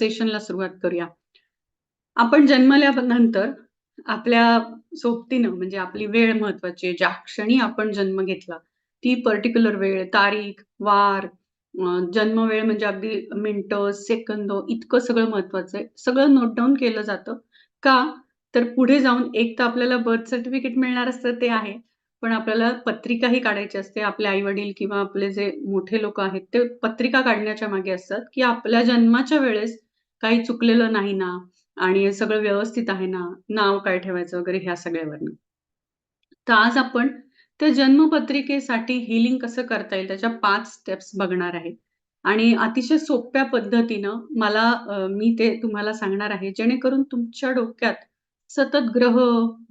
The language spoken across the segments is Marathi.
सेशनला सुरुवात करूया. आपण जन्मल्यानंतर आपल्या सोबतीनं म्हणजे आपली वेळ महत्वाची आहे. ज्या क्षणी आपण जन्म घेतला, ती पर्टिक्युलर वेळ, तारीख, वार, जन्म वेळ म्हणजे अगदी मिनटं सेकंद इतकं सगळं महत्वाचं आहे. सगळं नोट डाऊन केलं जातं. का? तर पुढे जाऊन एक तर आपल्याला बर्थ सर्टिफिकेट मिळणार असतं ते आहे. पण आपल्याला पत्रिकाही काढायची असते. आपले आई-वडील किंवा आपले जे मोठे लोक आहेत, ते पत्रिका काढण्याच्या मागे असतात, की आपल्या जन्माच्या वेळेस काही चुकलेलं नाही ना आणि सगळं व्यवस्थित आहे ना, नाव काय ठेवायचं वगैरे ह्या सगळ्यावरनं. तर आज आपण त्या जन्मपत्रिकेसाठी हीलिंग कसं करता येईल त्याच्या पाच स्टेप्स बघणार आहे. आणि अतिशय सोप्या पद्धतीनं मला मी ते तुम्हाला सांगणार आहे, जेणेकरून तुमच्या डोक्यात सतत ग्रह,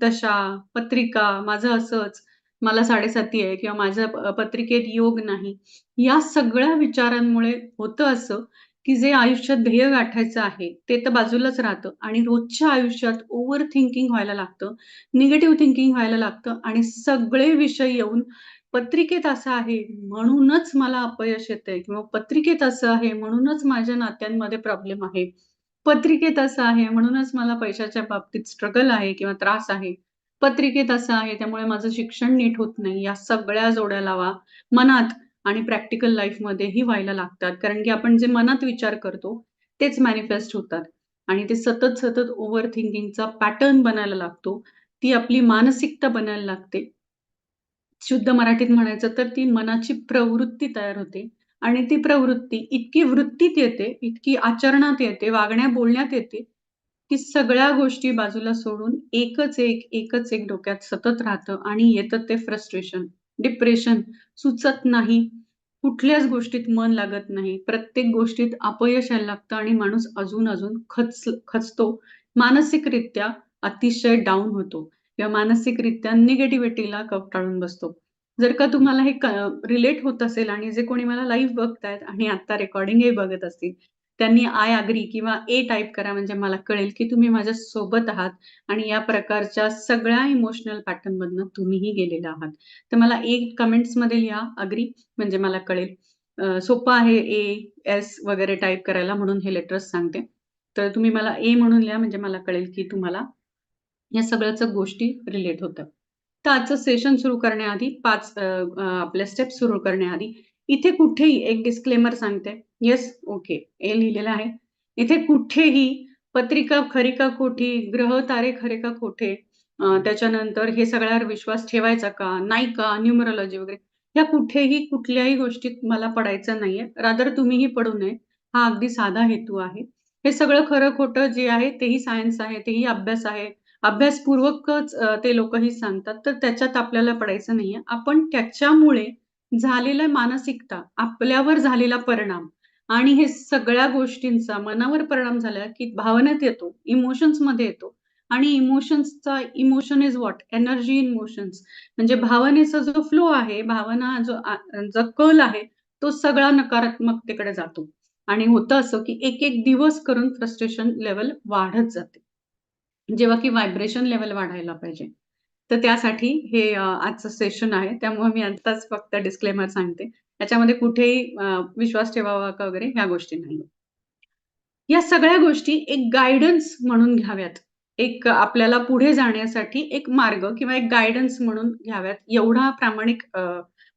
दशा, पत्रिका, माझं असंच, मला 7.5 आहे किंवा माझ्या पत्रिकेत योग नाही. या सगळ्या विचारांमुळे होतं असं, की जे आयुष्यात ध्येय गाठायचं आहे, ते तर बाजूलाच राहतं आणि रोजच्या आयुष्यात ओव्हर थिंकिंग व्हायला लागतं, निगेटिव्ह थिंकिंग व्हायला लागतं आणि सगळे विषय येऊन पत्रिकेत असं आहे म्हणूनच मला अपयश येतंय किंवा पत्रिकेत असं आहे म्हणूनच माझ्या नात्यांमध्ये प्रॉब्लेम आहे. पत्रिकेत असं आहे म्हणूनच मला पैशाच्या बाबतीत स्ट्रगल आहे किंवा त्रास आहे. पत्रिकेत असं आहे त्यामुळे माझं शिक्षण नीट होत नाही. या सगळ्या जोड्या लावा मनात आणि प्रॅक्टिकल लाईफमध्येही व्हायला लागतात. कारण की आपण जे मनात विचार करतो, तेच मॅनिफेस्ट होतात आणि ते सतत, सतत ओव्हर थिंकिंगचा पॅटर्न बनायला लागतो. ती आपली मानसिकता बनायला लागते. शुद्ध मराठीत म्हणायचं तर ती मनाची प्रवृत्ती तयार होते आणि ती प्रवृत्ती इतकी वृत्तीत येते, इतकी आचरणात येते, वागण्या-बोलण्यात येते, की सगळ्या गोष्टी बाजूला सोडून एकच एक, एकच एक डोक्यात सतत राहतं आणि येतं ते फ्रस्ट्रेशन, डिप्रेशन, सुचत नाही, कुठल्याच गोष्टीत मन लागत नाही, प्रत्येक गोष्टीत अपयश यायला लागतं आणि माणूस अजून-अजून खच खचतो. मानसिकरित्या अतिशय डाऊन होतो किंवा मानसिकरित्या निगेटिव्हिटीला कवटाळून बसतो. जर का तुम्हाला हे रिलेट होत असेल आणि जे कोणी मला लाईव्ह बघतायत आणि आता रेकॉर्डिंगही बघत असतील, त्यांनी आय अग्री किंवा ए टाइप करा म्हणजे मला कळेल, की तुम्ही माझ्या सोबत आहात आणि या प्रकारच्या सगळ्या इमोशनल पॅटर्नमधनं तुम्हीही गेलेले आहात. तर मला ए कमेंट्समध्ये लिहा अग्री म्हणजे मला कळेल. सोपं आहे ए, एस वगैरे टाइप करायला म्हणून हे लेटर्स सांगते. तर तुम्ही मला ए म्हणून लिहा म्हणजे मला कळेल, की तुम्हाला या सगळ्याच गोष्टी रिलेट होतं तर आजचं सेशन सुरू करण्याआधी पाच आपल्या स्टेप्स सुरू करण्याआधी इथे कुठेही एक डिस्क्लेमर सांगते. Yes, okay. ए लिहिलेलं आहे. इथे कुठेही पत्रिका खरी का खोटी, ग्रह तारे खरे का खोटे, त्याच्यानंतर हे सगळ्यावर विश्वास ठेवायचा का, नाही का, न्यूमरॉलॉजी वगैरे या कुठेही कुठल्याही गोष्टीत मला पडायचं नाहीये. रादर तुम्हीही पडू नये. हा अगदी साधा हेतू आहे. हे सगळं खरं-खोटं जे आहे तेही सायन्स आहे, तेही अभ्यास आहे. अभ्यासपूर्वकच ते लोकही सांगतात. तर त्याच्यात आपल्याला पडायचं नाहीये. आपण त्याच्यामुळे झालेला मानसिकता, आपल्यावर झालेला परिणाम आणि हे सगळ्या गोष्टींचा मनावर परिणाम झाला, की भावनेत येतो, इमोशन्समध्ये येतो आणि इमोशन्सचा emotion is what? Energy in motions म्हणजे भावनेचा जो फ्लो आहे, भावना जो जो कल आहे, तो सगळा नकारात्मकतेकडे जातो आणि होतं असं, की एक-एक दिवस करून फ्रस्ट्रेशन लेवल वाढत जाते. जेव्हा की व्हायब्रेशन लेवल वाढायला पाहिजे. तर त्यासाठी हे आजचं सेशन आहे. त्यामुळे मी आत्ताच फक्त डिस्क्लेमर सांगते. त्याच्यामध्ये कुठेही विश्वास ठेवावा का वगैरे ह्या गोष्टी नाही या सगळ्या गोष्टी एक गायडन्स म्हणून घ्याव्यात. एक आपल्याला पुढे जाण्यासाठी एक मार्ग किंवा एक गायडन्स म्हणून घ्याव्यात. एवढा प्रामाणिक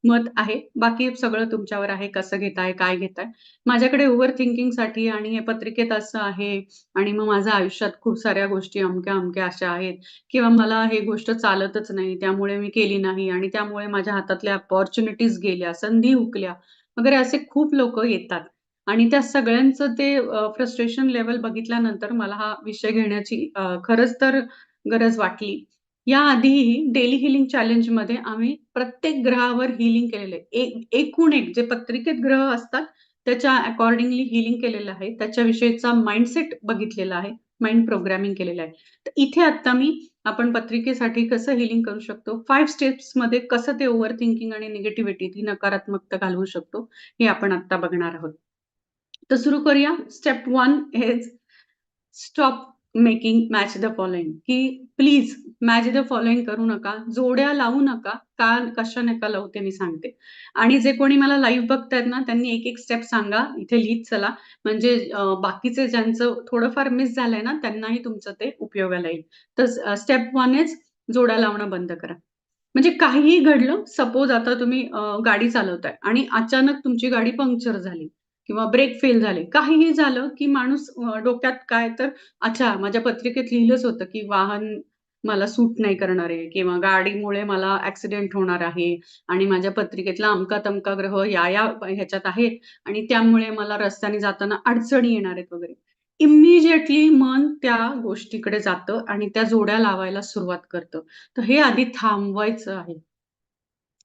मत आहे. बाकी सगळं तुमच्यावर आहे. कसं घेताय, काय घेताय. माझ्याकडे ओव्हर थिंकिंगसाठी आणि हे पत्रिकेत असं आहे आणि मग माझ्या आयुष्यात खूप साऱ्या गोष्टी अमक्या-अमक्या अशा आहेत किंवा मला हे गोष्ट चालतच नाही, त्यामुळे मी केली नाही आणि त्यामुळे माझ्या हातातल्या अपॉर्च्युनिटीज गेल्या, संधी हुकल्या वगैरे असे खूप लोक येतात आणि त्या सगळ्यांचं ते फ्रस्ट्रेशन लेवल बघितल्यानंतर मला हा विषय घेण्याची खरंच तर गरज वाटली. याआधीही डेली हिलिंग चॅलेंजमध्ये आम्ही प्रत्येक ग्रहावर हीलिंग केलेलं आहे. एकूण एक जे पत्रिकेत ग्रह असतात, त्याच्या अकॉर्डिंगली हीलिंग केलेलं आहे. त्याच्याविषयीचा माइंडसेट बघितलेला आहे. माइंड प्रोग्रामिंग केलेलं आहे. तर इथे आता मी आपण पत्रिकेसाठी कसं हीलिंग करू शकतो, 5 स्टेप्समध्ये कसं ते ओव्हर थिंकिंग आणि निगेटिव्हिटी ती नकारात्मकता घालवू शकतो, हे आपण आता बघणार आहोत. तर सुरू करूया. Step one has stop making match the following की प्लीज मॅच द फॉलोइंग करू नका जोड्या लावू नका का कशा नका लावू ते मी सांगते. आणि जे कोणी मला लाईव्ह बघतायत ना त्यांनी एक एक स्टेप सांगा. इथे लिहित चला. म्हणजे बाकीचे ज्यांचं थोडंफार मिस झालंय ना त्यांनाही तुमचं ते उपयोगाला येईल. तर स्टेप वनच जोड्या लावणं बंद करा. म्हणजे काहीही घडलं सपोज आता तुम्ही गाडी चालवताय आणि अचानक तुमची गाडी पंक्चर झाली. किंवा ब्रेक फेल झाले. काहीही झालं की माणूस डोक्यात काय तर अच्छा माझ्या पत्रिकेत लिहिलंच होतं की वाहन मला सूट नाही करणार आहे किंवा गाडीमुळे मला ऍक्सिडेंट होणार आहे आणि माझ्या पत्रिकेतला अमका तमका ग्रह या या ह्याच्यात आहेत आणि त्यामुळे मला रस्त्याने जाताना अडचणी येणार आहेत वगैरे. इमिजिएटली मन त्या गोष्टीकडे जातं आणि त्या जोड्या लावायला सुरुवात करतं. तर हे आधी थांबवायचं आहे.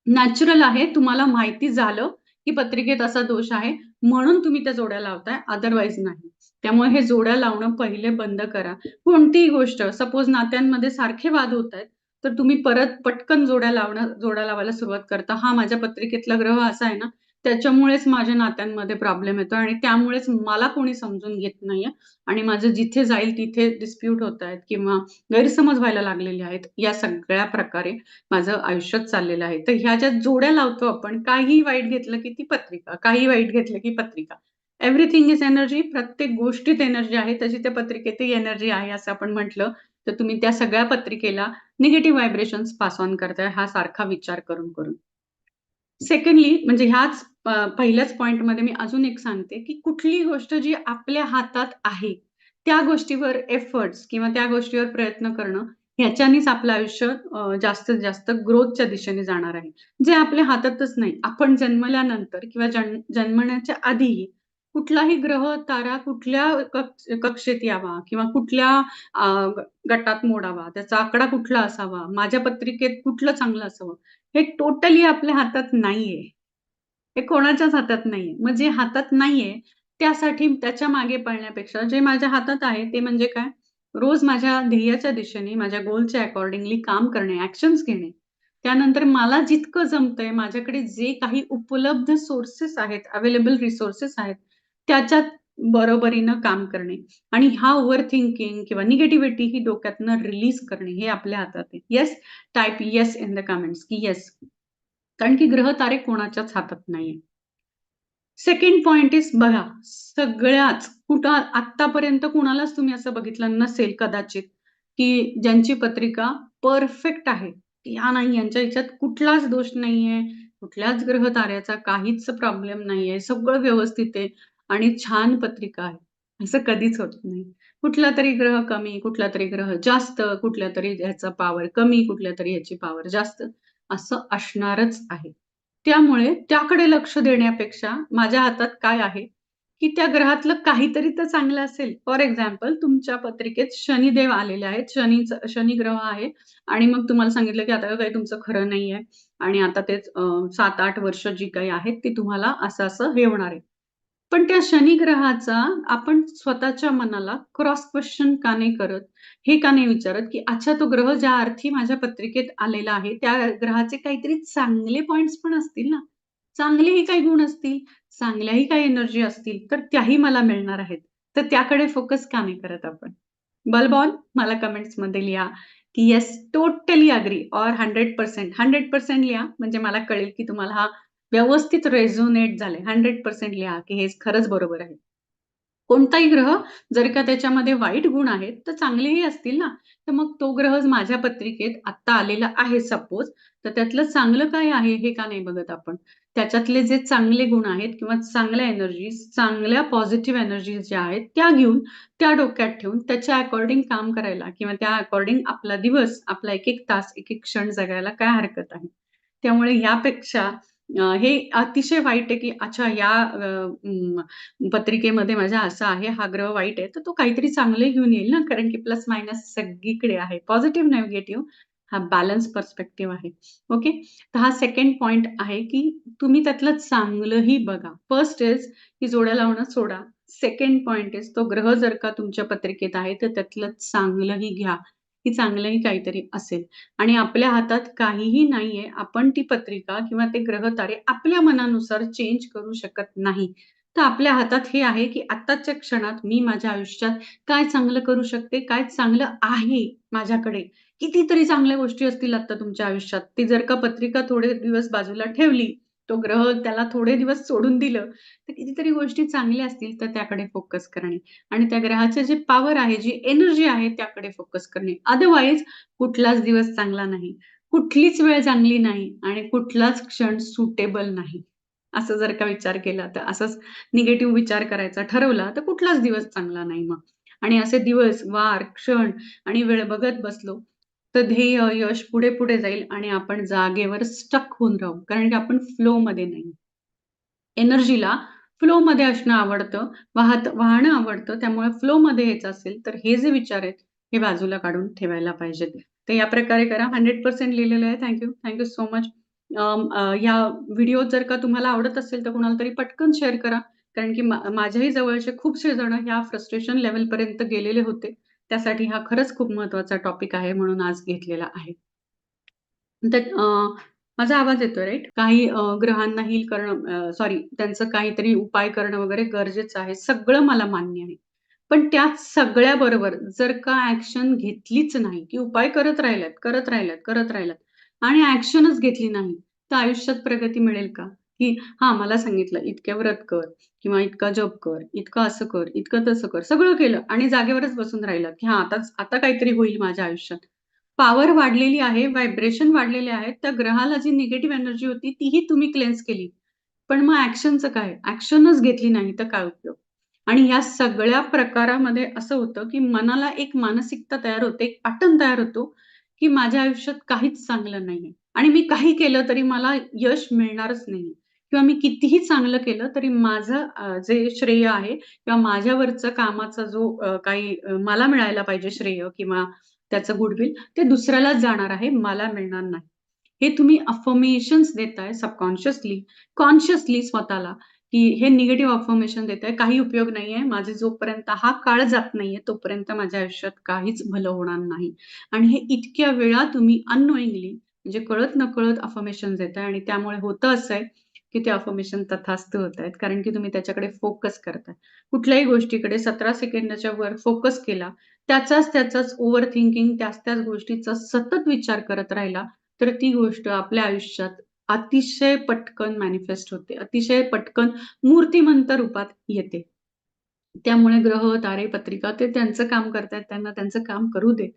नॅचरल आहे तुम्हाला माहिती झालं की पत्रिकेत असा दोष आहे म्हणून तुम्ही त्या जोड्या लावताय अदरवाईज नाही. त्यामुळे हे जोड्या लावणं पहिले बंद करा. कोणतीही गोष्ट सपोज नात्यांमध्ये सारखे वाद होत आहेत तर तुम्ही परत पटकन जोड्या लावणं जोड्या लावायला सुरुवात करता. हा माझ्या पत्रिकेतला ग्रह असा आहे ना त्याच्यामुळेच माझ्या नात्यांमध्ये प्रॉब्लेम येतो आणि त्यामुळेच मला कोणी समजून घेत नाहीये. आणि माझं जिथे जाईल तिथे डिस्प्यूट होत आहेत किंवा गैरसमज व्हायला लागलेले आहेत या सगळ्या प्रकारे माझं आयुष्यात चाललेलं आहे. तर ह्या ज्या जोड्या लावतो आपण काही वाईट घेतलं की ती पत्रिका काही वाईट घेतलं की पत्रिका. एव्हरीथिंग इज एनर्जी प्रत्येक गोष्टीत एनर्जी आहे तशी त्या पत्रिकेतही एनर्जी आहे असं आपण म्हटलं तर तुम्ही त्या सगळ्या पत्रिकेला निगेटिव्ह व्हायब्रेशन्स पास ऑन करताय हा सारखा विचार करून करून. सेकंडली म्हणजे ह्याच पहिल्याच पॉइंटमध्ये मी अजून एक सांगते, की कुठली गोष्ट जी आपल्या हातात आहे, त्या गोष्टीवर एफर्ट्स किंवा त्या गोष्टीवर प्रयत्न करणं, ह्याच्यानेच आपलं आयुष्य जास्तीत जास्त ग्रोथच्या दिशेने जाणार आहे. जे आपल्या हातातच नाही. आपण जन्मल्यानंतर किंवा जन्मण्याच्या आधीही कुठलाही ग्रह, तारा कुठल्या कक्षेत यावा किंवा कुठल्या गटात मोडावा, त्याचा आकडा कुठला असावा, माझ्या पत्रिकेत कुठलं चांगलं असावं, हे टोटली आपल्या हातात नाहीये. हे कोणाच्याच हातात नाहीये. मग जे हातात नाहीये, त्यासाठी त्याच्यामागे पळण्यापेक्षा जे माझ्या हातात आहे ते म्हणजे काय? रोज माझ्या ध्येयाच्या दिशेने, माझ्या गोलच्या अकॉर्डिंगली काम करणे, ऍक्शन्स घेणे. त्यानंतर मला जितकं जमतंय, माझ्याकडे जे काही उपलब्ध सोर्सेस आहेत, अवेलेबल रिसोर्सेस आहेत, त्याच्यात बरोबरीनं काम करणे आणि हा ओव्हर थिंकिंग किंवा निगेटिव्हिटी ही डोक्यातनं रिलीज करणे हे आपल्या हातात आहे. Yes, type yes in the comments की येस. कारण की ग्रह तारे कोणाच्याच हातात नाहीये. सेकंड पॉइंट इज बघा, सगळ्याच कुठं आतापर्यंत कुणालाच तुम्ही असं बघितलं नसेल कदाचित, की ज्यांची पत्रिका परफेक्ट आहे. या नाही यांच्या याच्यात कुठलाच दोष नाहीये, कुठल्याच ग्रह ताऱ्याचा काहीच प्रॉब्लेम नाहीये, सगळं व्यवस्थित आहे आणि छान पत्रिका आहे. असं कधीच होत नाही. कुठला तरी ग्रह कमी, कुठला तरी ग्रह जास्त, कुठल्या तरी ह्याचा पॉवर कमी, कुठल्या तरी ह्याची पॉवर जास्त. असं असणारच आहे. त्यामुळे त्याकडे लक्ष देण्यापेक्षा माझ्या हातात काय आहे, की त्या ग्रहातलं काहीतरी तर चांगलं असेल. फॉर एक्झाम्पल तुमच्या पत्रिकेत शनिदेव आलेले आहेत. शनीचं शनी ग्रह आहे आणि मग तुम्हाला सांगितलं, की आता काही तुमचं खरं नाहीये आणि आता तेच सात आठ वर्ष जी काही आहेत, ती तुम्हाला असं-असं हे होणार आहे. पण त्या शनिग्रहाचा आपण स्वतःच्या मनाला क्रॉस क्वेश्चन का नाही करत? हे का नाही विचारत, की अच्छा तो ग्रह ज्या अर्थी माझ्या पत्रिकेत आलेला आहे, त्या ग्रहाचे काहीतरी चांगले पॉइंट्स पण असतील ना. चांगलेही काही गुण असतील, चांगल्याही काही एनर्जी असतील, तर त्याही मला मिळणार आहेत. तर त्याकडे फोकस का नाही करत आपण? बलबॉन मला कमेंट्समध्ये लिहा, की येस टोटली अग्री ऑर 100% 100% लिहा म्हणजे मला कळेल, की तुम्हाला हा व्यवस्थित रेझोनेट झाले. 100% लिहा, की हेच खरंच बरोबर आहे. कोणताही ग्रह जर का त्याच्यामध्ये वाईट गुण आहेत, तर चांगलेही असतील ना. तर मग तो ग्रह माझ्या पत्रिकेत आत्ता आलेला आहे सपोज, तर त्यातलं चांगलं काय आहे हे का नाही बघत आपण? त्याच्यातले जे चांगले गुण आहेत किंवा चांगल्या एनर्जीज, चांगल्या पॉझिटिव्ह एनर्जीज ज्या आहेत, त्या घेऊन, त्या डोक्यात ठेवून त्याच्या अकॉर्डिंग काम करायला किंवा त्या अकॉर्डिंग आपला दिवस, आपला एक-एक तास, एक-एक क्षण जगायला काय हरकत आहे? त्यामुळे यापेक्षा हे अतिशय वाईट आहे, की अच्छा या पत्रिकेमध्ये माझ्या असा आहे, हा ग्रह वाईट आहे, तर तो काहीतरी चांगले घेऊन येईल ना, कारण की प्लस मायनस सगळीकडे आहे. पॉझिटिव्ह, नेगेटिव्ह हा बॅलन्स पर्स्पेक्टिव्ह आहे. ओके. तर हा सेकंड पॉइंट आहे, की तुम्ही त्यातलं चांगलंही बघा. फर्स्ट इज की जोड्या लावणं सोडा. सेकंड पॉइंट इज तो ग्रह जर का तुमच्या पत्रिकेत आहे, तर त्यातलं चांगलंही घ्या. की चांगलंही काहीतरी असेल आणि आपल्या हातात काहीही नाहीये. आपण ती पत्रिका किंवा ते ग्रह तारे आपल्या मनानुसार चेंज करू शकत नाही. तर आपल्या हातात हे आहे, की आत्ताच्या क्षणात मी माझ्या आयुष्यात काय चांगलं करू शकते, काय चांगलं आहे माझ्याकडे. कितीतरी चांगल्या गोष्टी असतील आता तुमच्या आयुष्यात. ती जर का पत्रिका थोडे दिवस बाजूला ठेवली, तो ग्रह त्याला थोडे दिवस सोडून दिलं, तर कितीतरी गोष्टी चांगल्या असतील, तर त्याकडे फोकस करणे आणि त्या ग्रहाचे जे पॉवर आहे, जी एनर्जी आहे त्याकडे फोकस करणे. अदरवाईज कुठलाच दिवस चांगला नाही, कुठलीच वेळ चांगली नाही आणि कुठलाच क्षण सुटेबल नाही. असं जर का विचार केला, तर असंच निगेटिव्ह विचार करायचा ठरवला, तर कुठलाच दिवस चांगला नाही मग. आणि असे दिवस, वार, क्षण आणि वेळ बघत बसलो, तर ध्येय, यश पुढे-पुढे जाईल आणि आपण जागेवर स्टक होऊन राहू. कारण की आपण फ्लोमध्ये नाही. एनर्जीला फ्लोमध्ये असणं आवडतं, वाहत वाहणं आवडतं. त्यामुळे फ्लोमध्ये यायचं असेल, तर हे जे विचार आहेत, हे बाजूला काढून ठेवायला पाहिजेत. तर या प्रकारे करा. 100% लिहिलेलं आहे. Thank you. So much. या व्हिडिओ जर का तुम्हाला आवडत असेल, तर कुणाला तरी पटकन शेअर करा. कारण की माझ्याही जवळचे खूपसे जण ह्या फ्रस्ट्रेशन लेवलपर्यंत गेलेले होते. त्यासाठी हा खरंच खूप महत्त्वाचा टॉपिक आहे, म्हणून आज घेतलेला आहे. तर माझा आवाज येतोय राईट काही ग्रहांना हिल करणं सॉरी त्यांचं काहीतरी उपाय करणं वगैरे गरजेचं आहे. सगळं मला मान्य आहे. पण त्या सगळ्याबरोबर जर का ऍक्शन घेतलीच नाही, की उपाय करत राहिल्यात, करत राहिल्यात, करत राहिल्यात आणि ऍक्शनच घेतली नाही, तर आयुष्यात प्रगती मिळेल का? की हा मला सांगितलं इतके व्रत कर किंवा इतका जप कर, इतकं असं कर, इतकं तसं कर. सगळं केलं आणि जागेवरच बसून राहिलं की हा आताच आता काहीतरी होईल माझ्या आयुष्यात. पॉवर वाढलेली आहे, व्हायब्रेशन वाढलेले आहेत. त्या ग्रहाला जी निगेटिव्ह एनर्जी होती, तीही तुम्ही क्लेन्स केली. पण मग ऍक्शनचं काय? ऍक्शनच घेतली नाही तर काय उपयोग? आणि या सगळ्या प्रकारामध्ये असं होतं, की मनाला एक मानसिकता तयार होते, एक पॅटर्न तयार होतो, की माझ्या आयुष्यात काहीच चांगलं नाहीये आणि मी काही केलं तरी मला यश मिळणारच नाहीये किंवा मी कितीही चांगलं केलं तरी माझं जे श्रेय आहे किंवा माझ्यावरचं कामाचा जो काही मला मिळायला पाहिजे श्रेय किंवा त्याचं गुडविल ते दुसऱ्यालाच जाणार आहे, मला मिळणार नाही. हे तुम्ही अफर्मेशन्स देताय सबकॉन्शियसली, कॉन्शियसली स्वतःला, की हे निगेटिव्ह अफर्मेशन देताय, काही उपयोग नाहीये. माझे जोपर्यंत हा काळ जात नाहीये, तोपर्यंत माझ्या आयुष्यात काहीच भलं होणार नाही. आणि हे इतक्या वेळा तुम्ही अननोइंगली म्हणजे कळत-नकळत अफर्मेशन्स देताय आणि त्यामुळे होतं असं आहे, की ते अफर्मेशन तथास्थ होत आहेत कारण की तुम्ही त्याच्याकडे फोकस करताय. कुठल्याही गोष्टीकडे 17 सेकंदाच्या वर फोकस केला, त्याचाच त्याचाच ओव्हर थिंकिंग त्याच-त्याच गोष्टीचा सतत विचार करत राहिला, तर ती गोष्ट आपल्या आयुष्यात अतिशय पटकन मॅनिफेस्ट होते. अतिशय पटकन मूर्तिमंत रूपात येते. त्यामुळे ग्रह, तारे, पत्रिका ते त्यांचं काम करतायत. त्यांना त्यांचं काम करू देत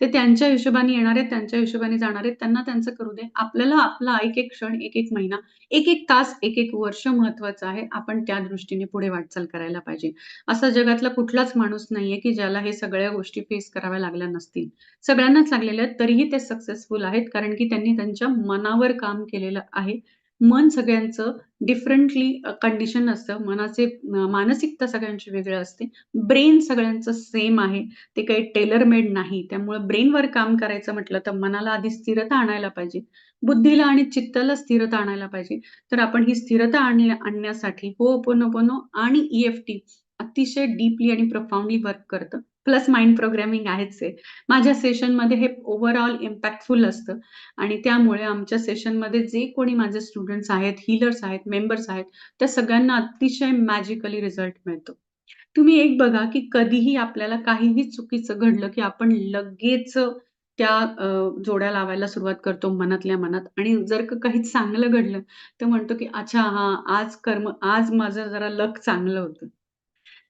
ते त्यांच्या हिशोबाने येणार आहेत, त्यांच्या हिशोबाने जाणार आहेत. त्यांना त्यांचं करू दे. आपल्याला आपला एक-एक क्षण, एक-एक महिना, एक-एक तास, एक-एक वर्ष महत्वाचं आहे. आपण त्या दृष्टीने पुढे वाटचाल करायला पाहिजे. असा जगातला कुठलाच माणूस नाहीये, की ज्याला हे सगळ्या गोष्टी फेस कराव्या लागल्या नसतील. सगळ्यांनाच लागलेल्या आहेत. तरीही ते सक्सेसफुल आहेत. कारण की त्यांनी त्यांच्या मनावर काम केलेलं आहे. मन सगळ्यांचं डिफरंटली कंडिशन असतं. मनाचे मानसिकता सगळ्यांची वेगळं असते. ब्रेन सगळ्यांचं सेम आहे. ते काही टेलर मेड नाही. त्यामुळे ब्रेनवर काम करायचं म्हटलं तर मनाला आधी स्थिरता आणायला पाहिजे. बुद्धीला आणि चित्ताला स्थिरता आणायला पाहिजे. तर आपण ही स्थिरता आणण्यासाठी हो पोनो आणि ई-एफ-टी अतिशय डीपली आणि प्रोफाउंडली वर्क करतं. प्लस माइंड प्रोग्रामिंग आहेच आहे. माझ्या सेशनमध्ये हे ओव्हरऑल इम्पॅक्टफुल असतं आणि त्यामुळे आमच्या सेशनमध्ये जे कोणी माझे स्टुडंट्स आहेत, हिलर्स आहेत, मेंबर्स आहेत, त्या सगळ्यांना अतिशय मॅजिकली रिझल्ट मिळतो. तुम्ही एक बघा, की कधीही आपल्याला काहीही चुकीचं घडलं, की आपण लगेच त्या जोड्या लावायला सुरुवात करतो मनातल्या मनात आणि जर का काही चांगलं घडलं, तर म्हणतो, की अच्छा हा आज कर्म आज माझं जरा लक चांगलं होतं.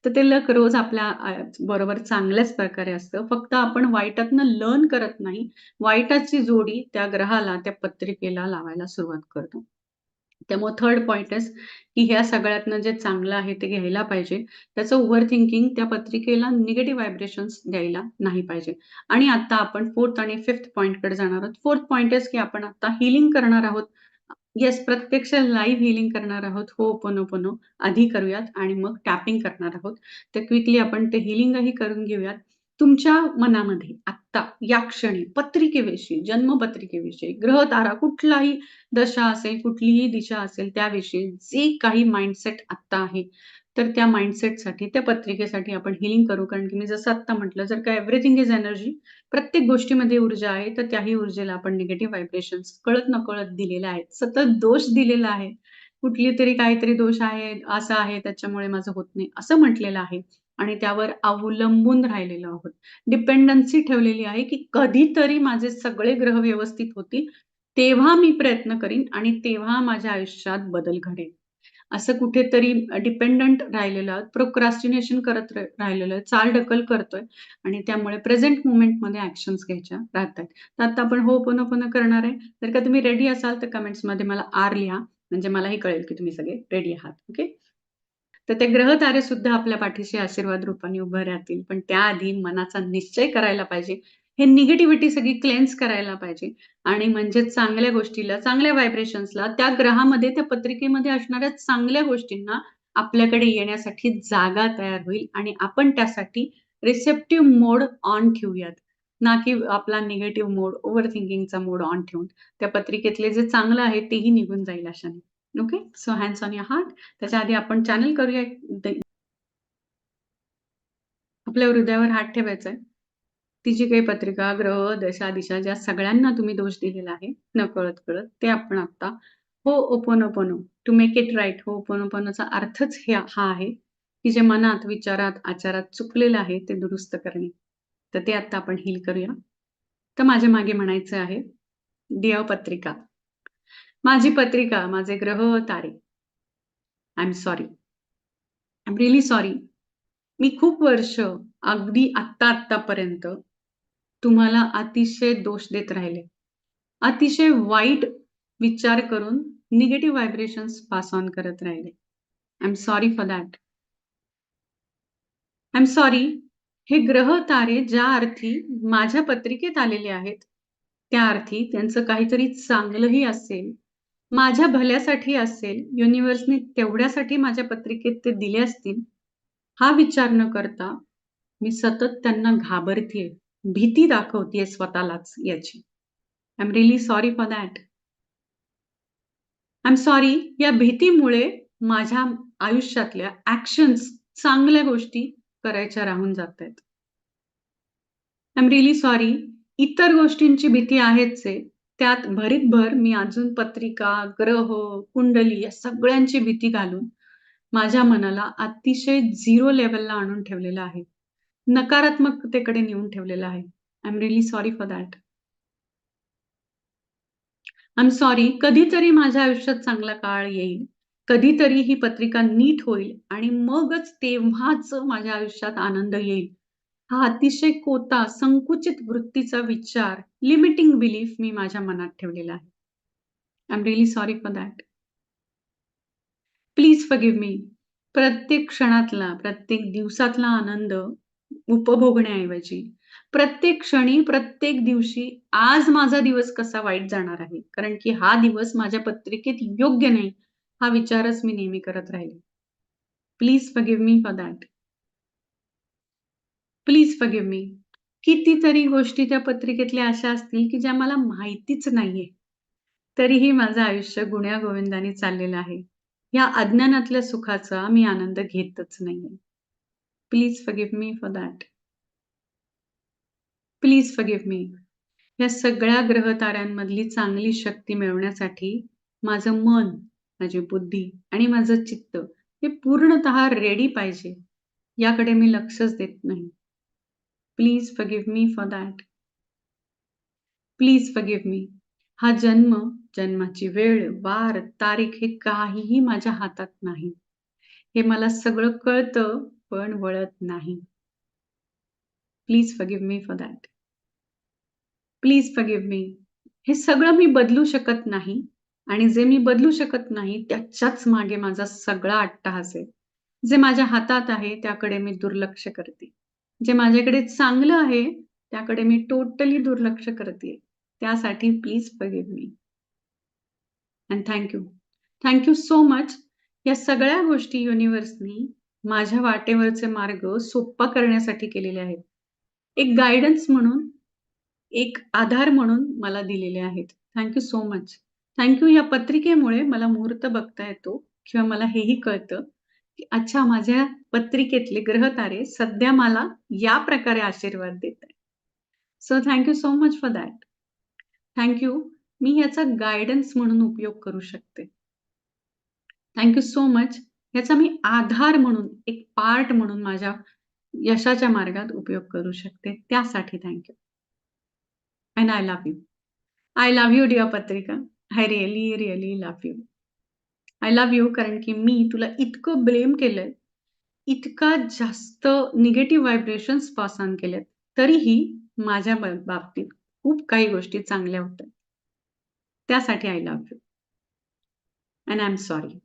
तर ते लक रोज आपल्या बरोबर चांगल्याच प्रकारे असतं. फक्त आपण वाईटातनं लर्न करत नाही. वाईटाची जोडी त्या ग्रहाला, त्या पत्रिकेला लावायला सुरुवात करतो. त्यामुळे थर्ड पॉइंट इज की ह्या सगळ्यातनं जे चांगलं आहे ते घ्यायला पाहिजे. त्याचं ओव्हर थिंकिंग त्या पत्रिकेला निगेटिव्ह व्हायब्रेशन्स द्यायला नाही पाहिजे. आणि आता आपण फोर्थ आणि फिफ्थ पॉईंटकडे जाणार आहोत. फोर्थ पॉइंट इज की आपण आता हीलिंग करणार आहोत. येस, प्रत्यक्ष लाईव्ह हीलिंग करणार आहोत. हो होओपोनोपोनो आधी करूयात आणि मग टॅपिंग करणार आहोत. तर क्विकली आपण ते हीलिंगही करून घेऊयात. तुमच्या मनामध्ये आत्ता, या क्षणी पत्रिकेविषयी, जन्मपत्रिकेविषयी, ग्रह, तारा कुठलाही दशा असेल, कुठलीही दिशा असेल त्याविषयी जे काही माइंडसेट आत्ता आहे, तर त्या माइंडसेटसाठी, त्या पत्रिकेसाठी आपण हिलिंग करू. कारण की मी जसं आत्ता म्हटलं, जर का एव्हरीथिंग इज एनर्जी, प्रत्येक गोष्टीमध्ये ऊर्जा आहे, तर त्याही ऊर्जेला आपण निगेटिव्ह व्हायब्रेशन्स कळत-नकळत दिलेल्या आहेत. सतत दोष दिलेला आहे. कुठली तरी काहीतरी दोष आहे, असं आहे त्याच्यामुळे माझं होत नाही, असं म्हटलेलं आहे आणि त्यावर अवलंबून राहिलेलो आहोत. डिपेंडन्सी ठेवलेली आहे, की कधीतरी माझे सगळे ग्रह व्यवस्थित होतील, तेव्हा मी प्रयत्न करीन आणि तेव्हा माझ्या आयुष्यात बदल घडेल. असं कुठेतरी डिपेंडंट राहिलेलं आहोत, प्रोक्रास्टिनेशन करत राहिलेलं आहे चाल ढकल करतोय आणि त्यामुळे प्रेझेंट मुवमेंटमध्ये ॲक्शन्स घ्यायच्या राहतायत. तर आता आपण हो पोन्होपोन करणार आहे. जर का तुम्ही रेडी असाल तर कमेंट्समध्ये मला आर लिहा, म्हणजे मलाही कळेल की तुम्ही सगळे रेडी आहात. ओके. तर ते ग्रह तारे सुद्धा आपल्या पाठीशी आशीर्वाद रूपाने उभे राहतील. पण त्याआधी मनाचा निश्चय करायला पाहिजे. हे निगेटिव्हिटी सगळी क्लेन्स करायला पाहिजे आणि म्हणजे चांगल्या गोष्टीला, चांगल्या व्हायब्रेशन्सला त्या ग्रहामध्ये, त्या पत्रिकेमध्ये असणाऱ्या चांगल्या गोष्टींना आपल्याकडे येण्यासाठी जागा तयार होईल आणि आपण त्यासाठी रिसेप्टिव्ह मोड ऑन ठेवूयात. ना की आपला निगेटिव्ह मोड, ओव्हर थिंकिंगचा मोड ऑन ठेवून त्या पत्रिकेतले जे चांगलं आहे तेही निघून जाईल अशाने. Okay. So hands on your heart. त्याच्या आधी आपण चॅनल करूया आपल्या हृदयावर हात ठेवायचा आहे. ती जी काही पत्रिका, ग्रह, दशा, दिशा ज्या सगळ्यांना तुम्ही दोष दिलेला आहे, न कळत कळत ते आपण आता ho'oponopono to make it right हो ओपन ओपनचा हो, अर्थच हे हा आहे, की जे मनात, विचारात, आचारात चुकलेलं आहे ते दुरुस्त करणे. तर ते आता आपण हील करूया. तर माझ्या मागे म्हणायचं आहे, डिअर पत्रिका, माझी पत्रिका, माझे ग्रह, तारे. I am sorry. I am really sorry. मी खूप वर्ष अगदी आत्ता-आत्तापर्यंत तुम्हाला अतिशय दोष देत राहिले. अतिशय वाईट विचार करून निगेटिव्ह व्हायब्रेशन्स पास ऑन करत राहिले. I am sorry for that. I am sorry. हे ग्रह, तारे ज्या अर्थी माझ्या पत्रिकेत आलेले आहेत, त्या अर्थी त्यांचं काहीतरी चांगलंही असेल, माझ्या भल्यासाठी असेल, युनिव्हर्सने तेवढ्यासाठी माझ्या पत्रिकेत ते दिले असतील, हा विचार न करता मी सतत त्यांना घाबरतीये, भीती दाखवतीये स्वतःलाच याची. I am really sorry for that. I am sorry या भीतीमुळे माझ्या आयुष्यातल्या ऍक्शन्स चांगल्या गोष्टी करायच्या राहून जातायत. I am really sorry. इतर गोष्टींची भीती आहेच आहे. त्यात भरीतभर मी अजून पत्रिका, ग्रह, कुंडली या सगळ्यांची भीती घालून माझ्या मनाला अतिशय झिरो लेवलला आणून ठेवलेलं आहे. नकारात्मकतेकडे नेऊन ठेवलेलं आहे. I am really sorry for that. I am sorry. कधीतरी माझ्या आयुष्यात चांगला काळ येईल. कधीतरी ही पत्रिका नीट होईल आणि मगच तेव्हाच माझ्या आयुष्यात आनंद येईल. हा अतिशय कोता, संकुचित वृत्तीचा विचार, लिमिटिंग बिलीफ मी माझ्या मनात ठेवलेला आहे. I am really sorry for that. Please forgive me. प्रत्येक क्षणातला, प्रत्येक दिवसातला आनंद उपभोगण्याऐवजी प्रत्येक क्षणी, प्रत्येक दिवशी आज माझा दिवस कसा वाईट जाणार आहे, कारण की हा दिवस माझ्या पत्रिकेत योग्य नाही, हा विचारच मी नेहमी करत राहिले. Please forgive me for that. Please forgive me. कितीतरी गोष्टी त्या पत्रिकेतल्या अशा असतील, की ज्या मला माहितीच नाहीये. तरीही माझं आयुष्य गुण्या गोविंदाने चाललेलं आहे. या अज्ञानातल्या सुखाचा मी आनंद घेतच नाहीये. Please forgive me for that. Please forgive me. या सगळ्या ग्रह-ताऱ्यांमधली चांगली शक्ती मिळवण्यासाठी माझं मन, माझी बुद्धी आणि माझं चित्त हे पूर्णतः रेडी पाहिजे. याकडे मी लक्षच देत नाही. Please forgive me for that. Please forgive me. हा जन्म, जन्माची वेळ, वार, तारीख हे काहीही माझ्या हातात नाही. हे मला सगळं कळतं, पण वळत नाही. Please forgive me for that. Please forgive me. हे सगळं मी बदलू शकत नाही आणि जे मी बदलू शकत नाही त्याच्याच मागे माझा सगळा आट्टा आहे. जे माझ्या हातात आहे त्याकडे मी दुर्लक्ष करते. जे माझ्याकडे चांगलं आहे त्याकडे मी टोटली दुर्लक्ष करते त्यासाठी please forgive me. And thank you. Thank you so much. या सगळ्या गोष्टी युनिव्हर्सनी माझ्या वाटेवरचे मार्ग सोप्पा करण्यासाठी केलेले आहेत. एक गायडन्स म्हणून, एक आधार म्हणून मला दिलेले आहेत. Thank you so much. Thank you या पत्रिकेमुळे मला मुहूर्त बघता येतो किंवा मला हेही कळतं, की अच्छा माझ्या पत्रिकेतले ग्रह-तारे सध्या मला या प्रकारे आशीर्वाद देतायत. So thank you so much for that. Thank you. मी याचा गायडन्स म्हणून उपयोग करू शकते. Thank so much. याचा मी आधार म्हणून, एक पार्ट म्हणून माझ्या यशाच्या मार्गात उपयोग करू शकते. त्यासाठी thank you. And I love you. I love you dear पत्रिका. I really, really love you. I love you कारण की मी तुला इतकं ब्लेम केलंय, इतका जास्त निगेटिव्ह व्हायब्रेशन्स पास ऑन केलेत, तरीही माझ्या बाबतीत खूप काही गोष्टी चांगल्या होत्या. त्यासाठी I love you. And I am sorry.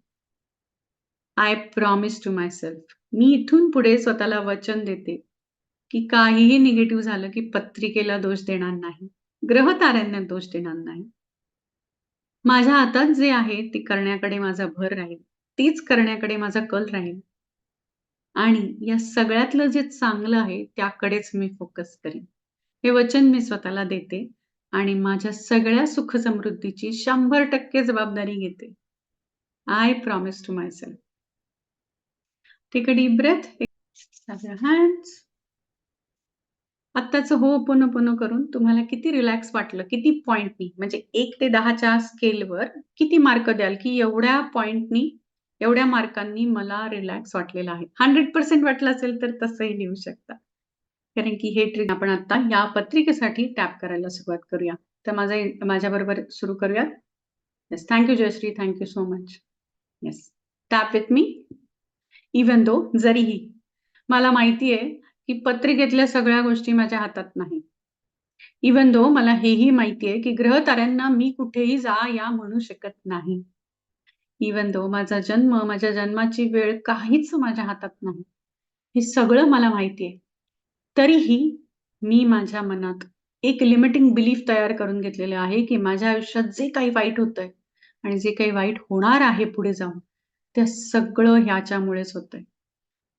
I promise to my self मी इथून पुढे स्वतःला वचन देते, की काहीही निगेटिव्ह झालं, की पत्रिकेला दोष देणार नाही. ग्रह ताऱ्यांना दोष देणार नाही. माझ्या हातात जे आहे ते करण्याकडे माझा भर राहील. तीच करण्याकडे माझा कल राहील. आणि या सगळ्यातलं जे चांगलं आहे त्याकडेच मी फोकस करेन. हे वचन मी स्वतःला देते आणि माझ्या सगळ्या सुख-समृद्धीची शंभर टक्के जबाबदारी घेते. I promise to my self. Take a deep breath. hands. आत्ताचं हो पुन्हा पुन्हा करून तुम्हाला किती रिलॅक्स वाटलं? किती पॉइंटनी म्हणजे एक ते 10च्या स्केलवर किती मार्क द्याल, की एवढ्या पॉइंटनी, एवढ्या मार्कांनी मला रिलॅक्स वाटलेला आहे. 100% वाटलं असेल तर तसंही लिहू शकता. कारण की हे ट्रिक आपण आता या पत्रिकेसाठी टॅप करायला सुरुवात करूया. तर माझा माझ्याबरोबर सुरू करूयात. Yes, thank you Jayashree. Thank you so much. Yes. Tap with me. Even though जरीही मला माहिती आहे की पत्रिकेतल्या सगळ्या गोष्टी माझ्या हातात नाही. इव्हन दो मला हेही माहिती आहे की ग्रहताऱ्यांना मी कुठेही जा या म्हणू शकत नाही. इव्हन दो माझा जन्म, माझ्या जन्माची वेळ काहीच माझ्या हातात नाही. हे सगळं मला माहिती आहे. तरीही मी माझ्या मनात एक लिमिटिंग बिलीफ तयार करून घेतलेलं आहे, की माझ्या आयुष्यात जे काही वाईट होतंय आणि जे काही वाईट होणार आहे पुढे जाऊन, ते सगळं ह्याच्यामुळेच होतंय.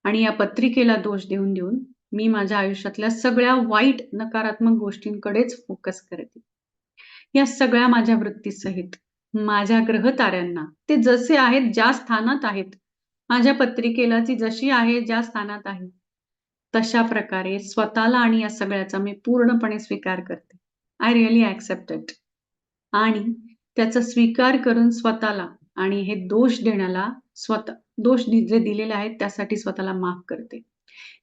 आणि या पत्रिकेला दोष देऊन देऊन मी माझ्या आयुष्यातल्या सगळ्या वाईट नकारात्मक गोष्टींकडेच फोकस करते. या सगळ्या माझ्या वृत्तीसहित माझ्या ग्रहताऱ्यांना ते जसे आहेत, ज्या स्थानात आहेत, माझ्या पत्रिकेला ती जशी आहे, ज्या स्थानात आहे, तशा प्रकारे स्वतःला आणि या सगळ्याचा मी पूर्णपणे स्वीकार करते. आय रिअली ऍक्सेप्टेड आणि त्याचा स्वीकार करून स्वतःला आणि हे दोष देण्याला स्वतः दोष जे दिलेले आहेत त्यासाठी स्वतःला माफ करते.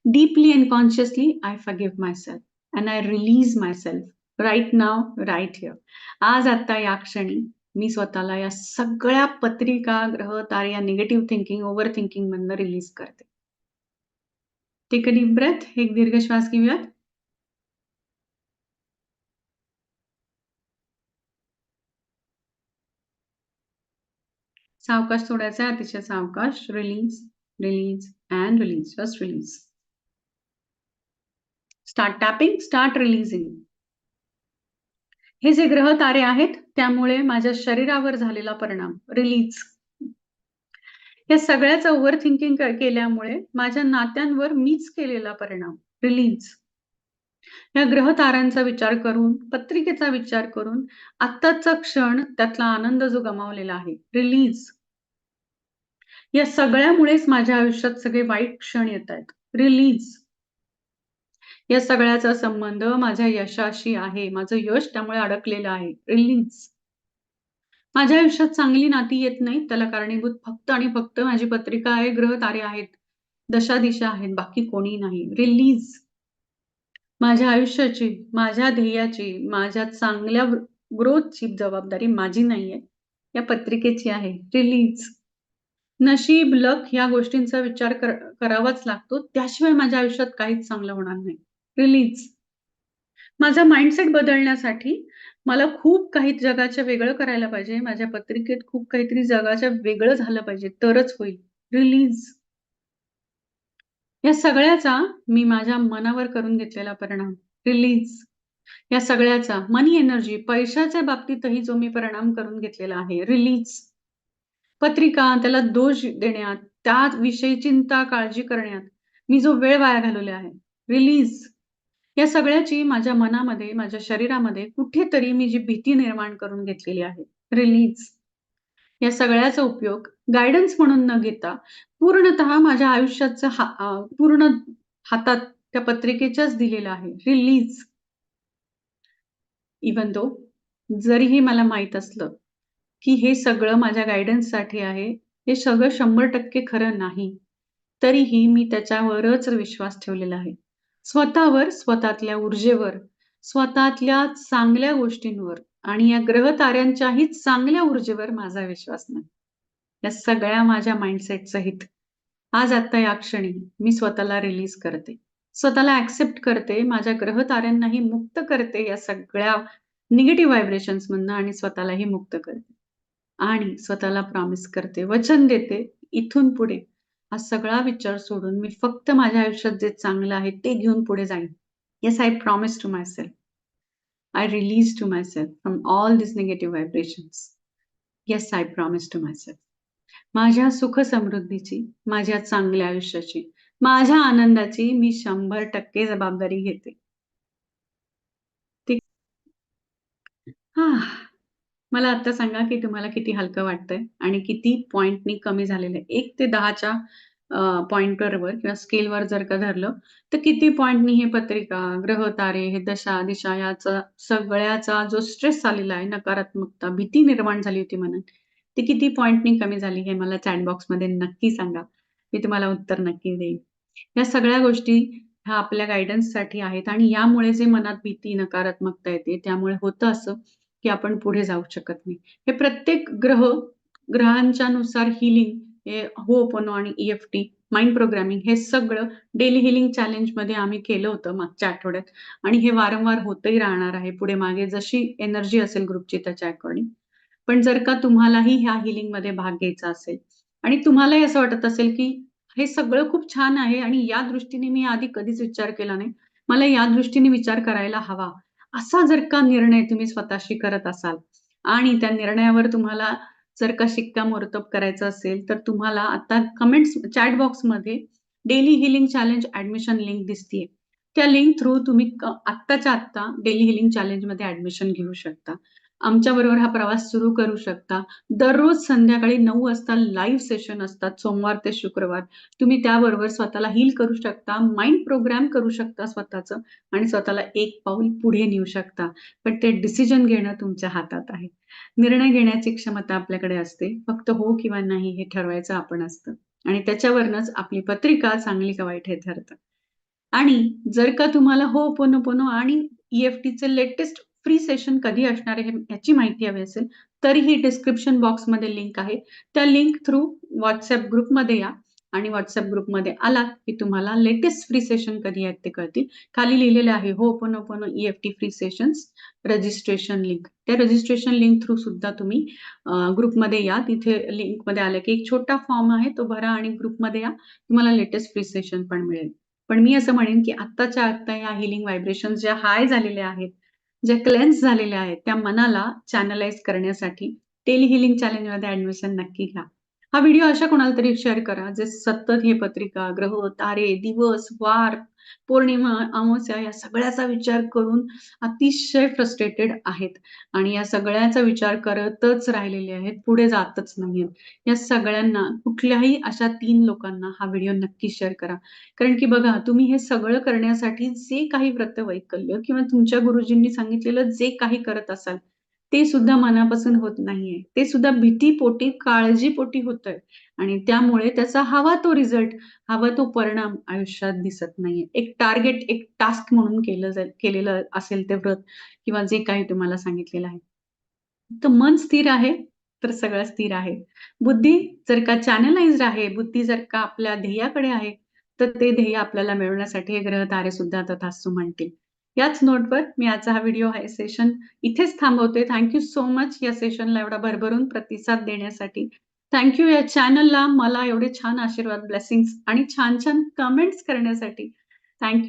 Deeply and consciously I my self and I release my self right now, right here. आज आता या क्षणी मी स्वतःला या सगळ्या पत्रिका, ग्रह, तारे या निगेटिव्ह थिंकिंग, ओव्हर थिंकिंग मधनं रिलीज करते. Take a deep breath. एक दीर्घ श्वास घेऊयात. सावकाश सोडायचा अतिशय सावकाश. Release, release and release. First release. Start tapping, start releasing. हे जे ग्रह तारे आहेत त्यामुळे माझ्या शरीरावर झालेला परिणाम रिलीज. या सगळ्याच ओव्हर थिंकिंग केल्यामुळे माझ्या नात्यांवर मीच केलेला परिणाम रिलीज. या ग्रह ताऱ्यांचा विचार करून, पत्रिकेचा विचार करून आत्ताचा क्षण त्यातला आनंद जो गमावलेला आहे रिलीज. या सगळ्यामुळेच माझ्या आयुष्यात सगळे वाईट क्षण येत आहेत रिलीज. या सगळ्याचा संबंध माझ्या यशाशी आहे. माझं यश त्यामुळे अडकलेलं आहे. रिलीज. माझ्या आयुष्यात चांगली नाती येत नाही त्याला कारणीभूत फक्त आणि फक्त माझी पत्रिका आहे, ग्रह तारे आहेत, दशा-दिशा आहेत. बाकी कोणी नाही. रिलीज. माझ्या आयुष्याची, माझ्या ध्येयाची, माझ्या चांगल्या ग्रोथची जबाबदारी माझी नाहीये. या पत्रिकेची आहे. रिलीज. नशीब, लक या गोष्टींचा विचार करावाच लागतो. त्याशिवाय माझ्या आयुष्यात काहीच चांगलं होणार नाही. रिलीज. माझा माइंडसेट बदलण्यासाठी मला खूप काही जगाच्या वेगळं करायला पाहिजे. माझ्या पत्रिकेत खूप काहीतरी जगाच्या वेगळं झालं पाहिजे, तरच होईल. रिलीज. या सगळ्याचा मी माझ्या मनावर करून घेतलेला परिणाम. रिलीज. या सगळ्याचा मनी एनर्जी, पैशाच्या बाबतीतही जो मी परिणाम करून घेतलेला आहे. रिलीज. पत्रिका, त्याला दोष देण्यात, त्याविषयी चिंता, काळजी करण्यात मी जो वेळ वाया घालवला आहे. रिलीज. या सगळ्याची माझ्या मनामध्ये, माझ्या शरीरामध्ये कुठेतरी मी जी भीती निर्माण करून घेतलेली आहे. रिलीज. या सगळ्याचा उपयोग गायडन्स म्हणून न घेता पूर्णतः माझ्या आयुष्याचं पूर्ण हातात त्या पत्रिकेच्याच दिलेलं आहे. रिलीज. इव्हन दो जरीही मला माहीत असलं, की हे सगळं माझ्या गायडन्ससाठी आहे. हे सगळं शंभर टक्के खरं नाही तरीही मी त्याच्यावरच विश्वास ठेवलेला आहे स्वतःवर स्वतःतल्या ऊर्जेवर स्वतःतल्या चांगल्या गोष्टींवर आणि या ग्रह ताऱ्यांच्याही चांगल्या ऊर्जेवर माझा विश्वास नाही. या सगळ्या माझ्या माइंडसेट सहित आज आता या क्षणी मी स्वतःला रिलीज करते. स्वतःला ऍक्सेप्ट करते माझ्या ग्रह ताऱ्यांनाही मुक्त करते या सगळ्या निगेटिव्ह व्हायब्रेशन्स मधनं आणि स्वतःलाही मुक्त करते. आणि स्वतःला प्रॉमिस करते वचन देते इथून पुढे हा सगळा विचार सोडून मी फक्त माझ्या आयुष्यात जे चांगलं आहे ते घेऊन पुढे जाईन. Yes I promise to my self I release to my self from all negative negative vibrations yes promise to to my माझ्या सुख समृद्धीची माझ्या चांगल्या आयुष्याची माझ्या आनंदाची मी शंभर टक्के जबाबदारी घेते. हा. मला आता सांगा की तुम्हाला किती हलकं वाटतंय आणि किती पॉइंटनी कमी झालेलं आहे. एक ते दहाच्या पॉइंटरवर किंवा स्केलवर जर का धरलं तर किती पॉइंटनी हे पत्रिका ग्रह तारे हे दशा दिशा याचा सगळ्याचा जो स्ट्रेस आलेला आहे नकारात्मकता भीती निर्माण झाली होती म्हणून ती किती पॉइंटनी कमी झाली हे मला चॅटबॉक्समध्ये नक्की सांगा. मी तुम्हाला उत्तर नक्की देईन. या सगळ्या गोष्टी ह्या आपल्या गायडन्ससाठी आहेत आणि यामुळे जे मनात भीती नकारात्मकता येते त्यामुळे होतं असं की आपण पुढे जाऊ शकत नाही. हे प्रत्येक ग्रह ग्रहांच्या नुसार हिलिंग हो होपनो आणि ईएफटी माइंड प्रोग्रामिंग हे सगळं डेली हिलिंग चॅलेंजमध्ये आम्ही केलं होतं मागच्या आठवड्यात. आणि हे वारंवार होतही राहणार आहे. पुढे मागे जशी एनर्जी असेल ग्रुपची त्याच्या अकॉर्डिंग पण जर का तुम्हालाही ह्या हिलिंगमध्ये भाग घ्यायचा असेल आणि तुम्हालाही असं वाटत असेल की हे सगळं खूप छान आहे आणि या दृष्टीने मी आधी कधीच विचार केला नाही. मला या दृष्टीने विचार करायला हवा. असा जर का निर्णय तुम्ही स्वतःशी करत असाल आणि त्या निर्णयावर तुम्हाला जर का शिक्कामोर्तब करायचं असेल तर तुम्हाला आता कमेंट्स चॅट बॉक्समध्ये daily healing challenge admission link दिसतीये. त्या लिंक थ्रू तुम्ही आत्ताच्या आत्ता डेली हिलिंग चॅलेंजमध्ये ऍडमिशन घेऊ शकता. आमच्या बरोबर हा प्रवास सुरू करू शकता. दररोज संध्याकाळी नऊ वाजता लाईव्ह सेशन असतात सोमवार ते शुक्रवार. तुम्ही त्याबरोबर स्वतःला हील करू शकता माइंड प्रोग्राम करू शकता स्वतःचं आणि स्वतःला एक पाऊल पुढे नेऊ शकता. पण ते डिसिजन घेणं तुमच्या हातात आहे. निर्णय घेण्याची क्षमता आपल्याकडे असते. फक्त हो किंवा नाही हे ठरवायचं आपण असतं. आणि त्याच्यावरनच आपली पत्रिका चांगली का वाईट हे ठरतं आणि जर का तुम्हाला हो पोनो पोनो आणि ईएफटीचे लेटेस्ट फ्री सेशन कधी असणार आहे याची माहिती हवी असेल तरीही डिस्क्रिप्शन बॉक्समध्ये लिंक आहे. त्या लिंक थ्रू व्हॉट्सअप ग्रुपमध्ये या आणि व्हॉट्सअप ग्रुपमध्ये आलात की तुम्हाला लेटेस्ट फ्री सेशन कधी आहेत ते कळतील. खाली लिहिलेले आहे हो open open EFT free sessions registration link त्या रजिस्ट्रेशन लिंक थ्रू सुद्धा तुम्ही ग्रुपमध्ये या. तिथे लिंकमध्ये आलं की एक छोटा फॉर्म आहे तो भरा आणि ग्रुपमध्ये या. तुम्हाला लेटेस्ट फ्री सेशन पण मिळेल. पण मी असं म्हणेन की आत्ताच्या आत्ता या हिलिंग व्हायब्रेशन ज्या हाय झालेल्या आहेत ज्या क्लेन्स झालेल्या आहेत त्या मनाला चॅनलाइज करण्यासाठी टेली हिलिंग चॅलेंजमध्ये ऍडमिशन नक्की घ्या. हा व्हिडिओ अशा कोणाला तरी शेअर करा जे सतत हे पत्रिका ग्रह तारे दिवस वार पौर्णिमा अमावस्या या सगळ्याचा विचार करून अतिशय फ्रस्ट्रेटेड आहेत. आणि या सगळ्याचा विचार करतच राहिलेले आहेत पुढे जातच नाहीत या सगळ्यांना कुठल्याही अशा तीन लोकांना हा व्हिडिओ नक्की शेअर करा. कारण की बघा तुम्ही हे सगळं करण्यासाठी जे काही व्रत वैकल्य किंवा तुमच्या गुरुजींनी सांगितलेलं जे काही करत असाल ते सुद्धा मनापासून होत नाहीये. ते सुद्धा भीतीपोटी काळजीपोटी होतंय. आणि त्यामुळे त्याचा हवा तो रिझल्ट हवा तो परिणाम आयुष्यात दिसत नाहीये. एक टार्गेट एक टास्क म्हणून केलं जाईल केलेलं असेल ते व्रत किंवा जे काही तुम्हाला सांगितलेलं आहे. तर मन स्थिर आहे तर सगळं स्थिर आहे. बुद्धी जर का चॅनलाइज आहे बुद्धी जर का आपल्या ध्येयाकडे आहे तर ते ध्येय आपल्याला मिळवण्यासाठी हे ग्रह तारे सुद्धा तथास्तू म्हणतील. याच नोटवर मी आजचा हा व्हिडिओ हा सेशन इथेच थांबवते. थँक्यू सो मच या सेशनला एवढा भरभरून प्रतिसाद देण्यासाठी. थँक्यू या चॅनलला मला एवढे छान आशीर्वाद ब्लेसिंग्स आणि छान छान कमेंट्स करण्यासाठी. थँक्यू